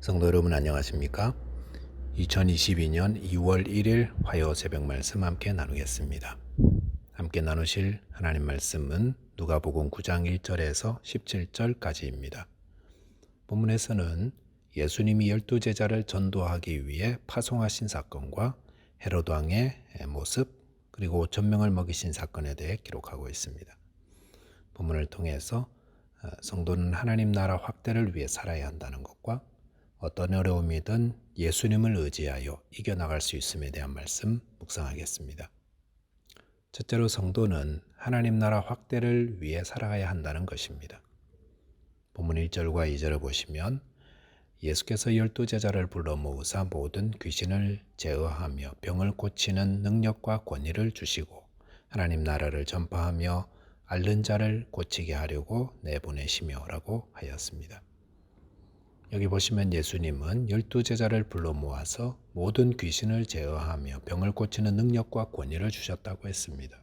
성도 여러분 안녕하십니까? 2022년 2월 1일 화요 새벽 말씀 함께 나누겠습니다. 함께 나누실 하나님 말씀은 누가복음 9장 1절에서 17절까지입니다. 본문에서는 예수님이 열두 제자를 전도하기 위해 파송하신 사건과 헤로드 왕의 모습 그리고 5천 명을 먹이신 사건에 대해 기록하고 있습니다. 본문을 통해서 어, 성도는 하나님 나라 확대를 위해 살아야 한다는 것과 어떤 어려움이든 예수님을 의지하여 이겨나갈 수 있음에 대한 말씀 묵상하겠습니다. 첫째로 성도는 하나님 나라 확대를 위해 살아가야 한다는 것입니다. 본문 1절과 2절을 보시면 예수께서 열두 제자를 불러 모으사 모든 귀신을 제어하며 병을 고치는 능력과 권위를 주시고 하나님 나라를 전파하며 앓는 자를 고치게 하려고 내보내시며라고 하였습니다. 여기 보시면 예수님은 열두 제자를 불러 모아서 모든 귀신을 제어하며 병을 고치는 능력과 권위를 주셨다고 했습니다.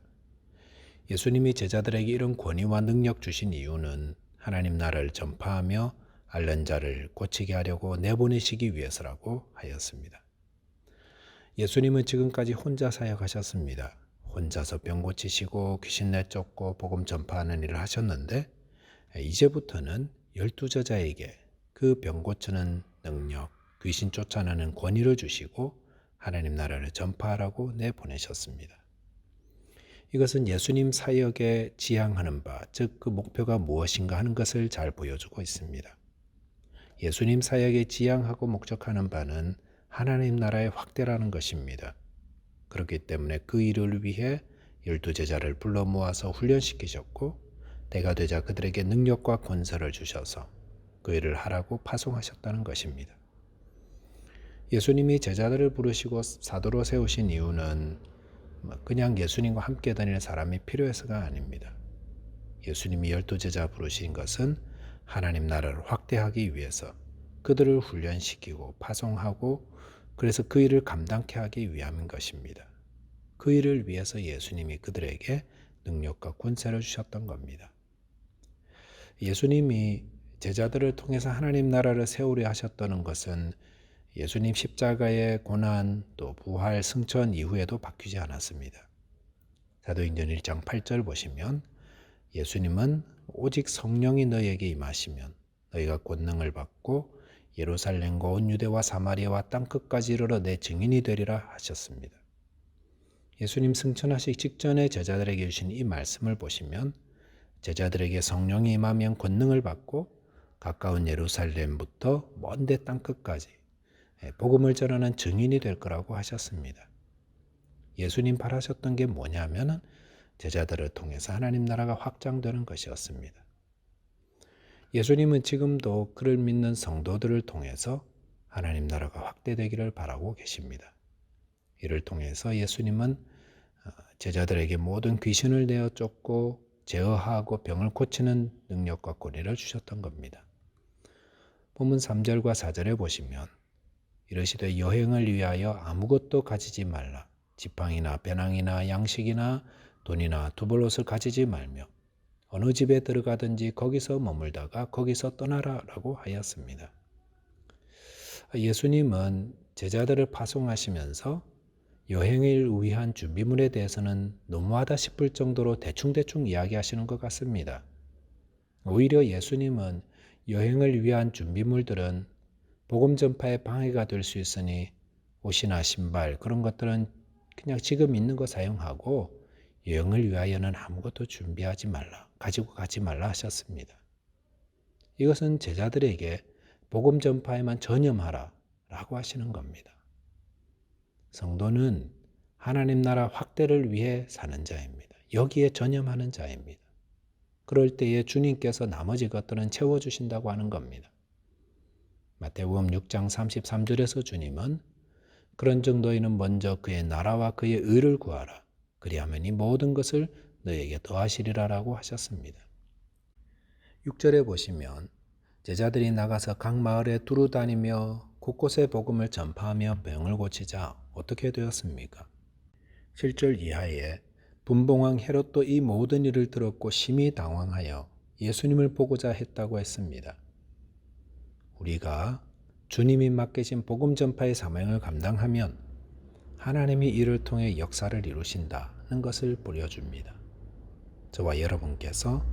예수님이 제자들에게 이런 권위와 능력 주신 이유는 하나님 나라를 전파하며 앓는 자를 고치게 하려고 내보내시기 위해서라고 하였습니다. 예수님은 지금까지 혼자 사역하셨습니다. 혼자서 병 고치시고 귀신 내쫓고 복음 전파하는 일을 하셨는데 이제부터는 열두 제자에게 그 병 고치는 능력, 귀신 쫓아내는 권위를 주시고 하나님 나라를 전파하라고 내보내셨습니다. 이것은 예수님 사역에 지향하는 바, 즉 그 목표가 무엇인가 하는 것을 잘 보여주고 있습니다. 예수님 사역에 지향하고 목적하는 바는 하나님 나라의 확대라는 것입니다. 그렇기 때문에 그 일을 위해 열두 제자를 불러 모아서 훈련시키셨고 때가 되자 그들에게 능력과 권세를 주셔서 그 일을 하라고 파송하셨다는 것입니다. 예수님이 제자들을 부르시고 사도로 세우신 이유는 그냥 예수님과 함께 다니는 사람이 필요해서가 아닙니다. 예수님이 열두 제자 부르신 것은 하나님 나라를 확대하기 위해서 그들을 훈련시키고 파송하고 그래서 그 일을 감당케 하기 위함인 것입니다. 그 일을 위해서 예수님이 그들에게 능력과 권세를 주셨던 겁니다. 예수님이 제자들을 통해서 하나님 나라를 세우려 하셨다는 것은 예수님 십자가의 고난 또 부활 승천 이후에도 바뀌지 않았습니다. 사도행전 1장 8절 보시면 예수님은 오직 성령이 너에게 임하시면 너희가 권능을 받고 예루살렘과 온 유대와 사마리아와 땅 끝까지 이르러 내 증인이 되리라 하셨습니다. 예수님 승천하시기 직전에 제자들에게 주신 이 말씀을 보시면 제자들에게 성령이 임하면 권능을 받고 가까운 예루살렘부터 먼데 땅 끝까지 예, 복음을 전하는 증인이 될 거라고 하셨습니다. 예수님 바라셨던 게 뭐냐면은 제자들을 통해서 하나님 나라가 확장되는 것이었습니다. 예수님은 지금도 그를 믿는 성도들을 통해서 하나님 나라가 확대되기를 바라고 계십니다. 이를 통해서 예수님은 어, 제자들에게 모든 귀신을 내어 쫓고 제어하고 병을 고치는 능력과 권위를 주셨던 겁니다. 본문 3절과 4절에 보시면 이러시되 여행을 위하여 아무것도 가지지 말라. 지팡이나 배낭이나 양식이나 돈이나 두벌옷을 가지지 말며 어느 집에 들어가든지 거기서 머물다가 거기서 떠나라라고 하였습니다. 예수님은 제자들을 파송하시면서 여행을 위한 준비물에 대해서는 너무하다 싶을 정도로 대충대충 이야기하시는 것 같습니다. 오히려 예수님은 여행을 위한 준비물들은 복음 전파에 방해가 될 수 있으니 옷이나 신발 그런 것들은 그냥 지금 있는 거 사용하고 여행을 위하여는 아무것도 준비하지 말라, 가지고 가지 말라 하셨습니다. 이것은 제자들에게 복음 전파에만 전념하라 라고 하시는 겁니다. 성도는 하나님 나라 확대를 위해 사는 자입니다. 여기에 전념하는 자입니다. 그럴 때에 주님께서 나머지 것들은 채워주신다고 하는 겁니다. 마태복음 6장 33절에서 주님은 그런 정도에는 먼저 그의 나라와 그의 의를 구하라. 그리하면 이 모든 것을 너에게 더하시리라라고 하셨습니다. 6절에 보시면 제자들이 나가서 각 마을에 두루 다니며 곳곳에 복음을 전파하며 병을 고치자 어떻게 되었습니까? 7절 이하에 분봉왕 헤롯도 이 모든 일을 들었고 심히 당황하여 예수님을 보고자 했다고 했습니다. 우리가 주님이 맡기신 복음 전파의 사명을 감당하면 하나님이 이를 통해 역사를 이루신다는 것을 보여줍니다. 저와 여러분께서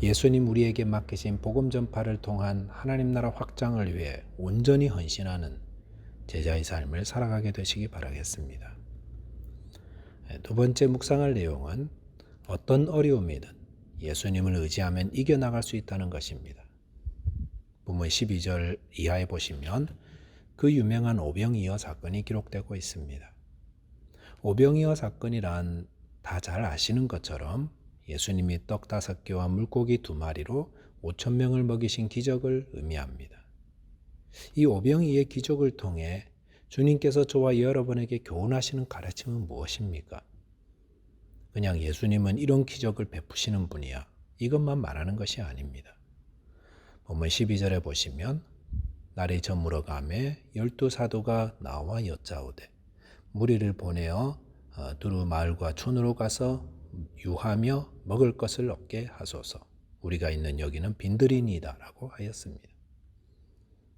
예수님 우리에게 맡기신 복음 전파를 통한 하나님 나라 확장을 위해 온전히 헌신하는 제자의 삶을 살아가게 되시기 바라겠습니다. 네, 두 번째 묵상할 내용은 어떤 어려움이든 예수님을 의지하면 이겨나갈 수 있다는 것입니다. 본문 12절 이하에 보시면 그 유명한 오병이어 사건이 기록되고 있습니다. 오병이어 사건이란 다 잘 아시는 것처럼 예수님이 떡 다섯 개와 물고기 두 마리로 5천 명을 먹이신 기적을 의미합니다. 이 오병이의 기적을 통해 주님께서 저와 여러분에게 교훈하시는 가르침은 무엇입니까? 그냥 예수님은 이런 기적을 베푸시는 분이야. 이것만 말하는 것이 아닙니다. 본문 12절에 보시면 날이 저물어 가매 열두 사도가 나와 여짜오되 무리를 보내어 어, 두루 마을과 촌으로 가서 유하며 먹을 것을 얻게 하소서. 우리가 있는 여기는 빈들이니이다라고 하였습니다.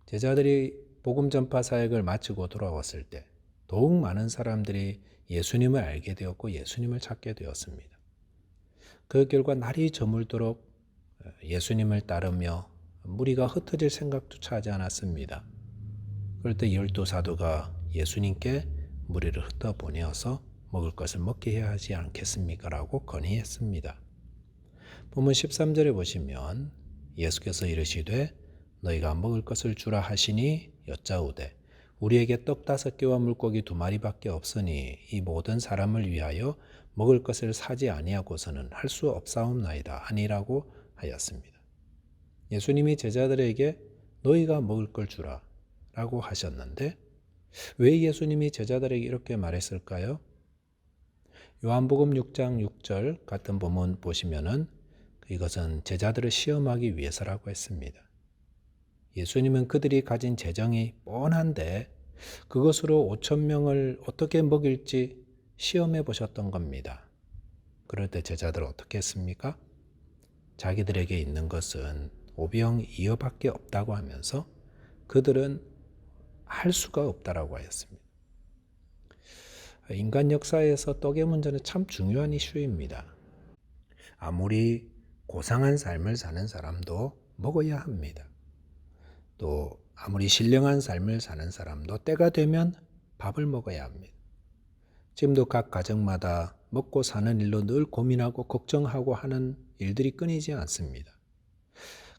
제자들이 복음 전파 사역을 마치고 돌아왔을 때 더욱 많은 사람들이 예수님을 알게 되었고 예수님을 찾게 되었습니다. 그 결과 날이 저물도록 예수님을 따르며 무리가 흩어질 생각조차 하지 않았습니다. 그럴 때 열두 사도가 예수님께 무리를 흩어 보내어서 먹을 것을 먹게 해야 하지 않겠습니까? 라고 건의했습니다. 본문 13절에 보시면 예수께서 이르시되 너희가 먹을 것을 주라 하시니 여짜오되 우리에게 떡 다섯 개와 물고기 두 마리밖에 없으니 이 모든 사람을 위하여 먹을 것을 사지 아니하고서는 할 수 없사옵나이다 아니라고 하였습니다. 예수님이 제자들에게 너희가 먹을 걸 주라 라고 하셨는데 왜 예수님이 제자들에게 이렇게 말했을까요? 요한복음 6장 6절 같은 본문 보시면은 이것은 제자들을 시험하기 위해서라고 했습니다. 예수님은 그들이 가진 재정이 뻔한데 그것으로 5천 명을 어떻게 먹일지 시험해 보셨던 겁니다. 그럴 때 제자들 어떻게 했습니까? 자기들에게 있는 것은 오병 이어밖에 없다고 하면서 그들은 할 수가 없다라고 하였습니다. 인간 역사에서 떡의 문제는 참 중요한 이슈입니다. 아무리 고상한 삶을 사는 사람도 먹어야 합니다. 또 아무리 신령한 삶을 사는 사람도 때가 되면 밥을 먹어야 합니다. 지금도 각 가정마다 먹고 사는 일로 늘 고민하고 걱정하고 하는 일들이 끊이지 않습니다.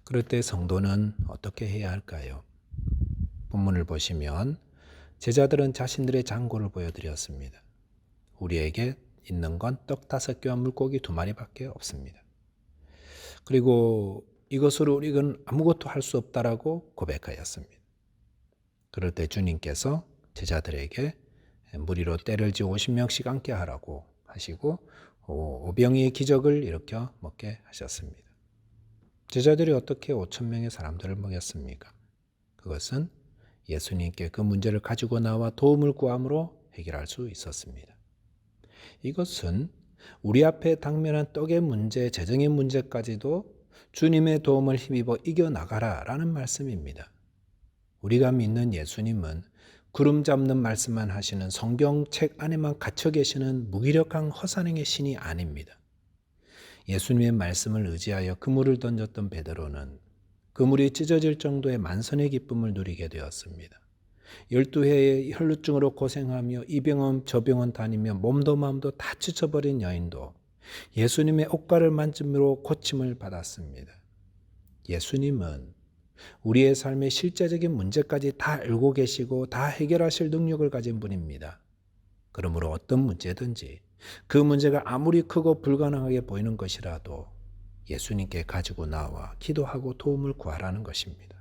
그럴 때 성도는 어떻게 해야 할까요? 본문을 보시면 제자들은 자신들의 장고를 보여드렸습니다. 우리에게 있는 건 떡 다섯 개와 물고기 두 마리밖에 없습니다. 그리고 이것으로 우리는 아무것도 할 수 없다라고 고백하였습니다. 그럴 때 주님께서 제자들에게 무리로 때를 지 50명씩 앉게 하라고 하시고 오병이의 기적을 일으켜 먹게 하셨습니다. 제자들이 어떻게 5천 명의 사람들을 먹였습니까? 그것은 예수님께 그 문제를 가지고 나와 도움을 구함으로 해결할 수 있었습니다. 이것은 우리 앞에 당면한 떡의 문제, 재정의 문제까지도 주님의 도움을 힘입어 이겨나가라 라는 말씀입니다. 우리가 믿는 예수님은 구름 잡는 말씀만 하시는 성경책 안에만 갇혀 계시는 무기력한 허산행의 신이 아닙니다. 예수님의 말씀을 의지하여 그물을 던졌던 베드로는 그물이 찢어질 정도의 만선의 기쁨을 누리게 되었습니다. 열두 해의 혈루증으로 고생하며 이 병원 저 병원 다니며 몸도 마음도 다 지쳐버린 여인도 예수님의 옷가를 만짐으로 고침을 받았습니다. 예수님은 우리의 삶의 실제적인 문제까지 다 알고 계시고 다 해결하실 능력을 가진 분입니다. 그러므로 어떤 문제든지 그 문제가 아무리 크고 불가능하게 보이는 것이라도 예수님께 가지고 나와 기도하고 도움을 구하라는 것입니다.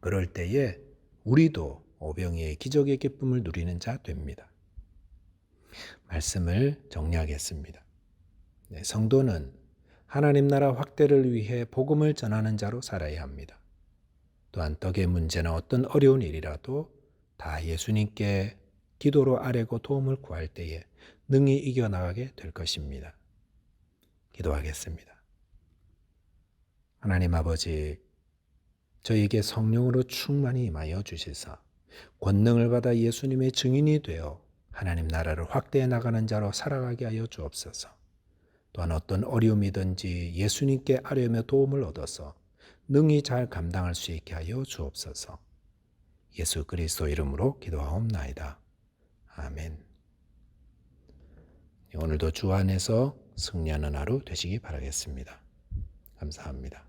그럴 때에 우리도 오병이의 기적의 기쁨을 누리는 자 됩니다. 말씀을 정리하겠습니다. 네, 성도는 하나님 나라 확대를 위해 복음을 전하는 자로 살아야 합니다. 또한 떡의 문제나 어떤 어려운 일이라도 다 예수님께 기도로 아뢰고 도움을 구할 때에 능히 이겨나가게 될 것입니다. 기도하겠습니다. 하나님 아버지, 저에게 성령으로 충만히 임하여 주시사 권능을 받아 예수님의 증인이 되어 하나님 나라를 확대해 나가는 자로 살아가게 하여 주옵소서. 또한 어떤 어려움이든지 예수님께 아뢰며 도움을 얻어서 능히 잘 감당할 수 있게 하여 주옵소서. 예수 그리스도 이름으로 기도하옵나이다. 아멘. 오늘도 주 안에서 승리하는 하루 되시기 바라겠습니다. 감사합니다.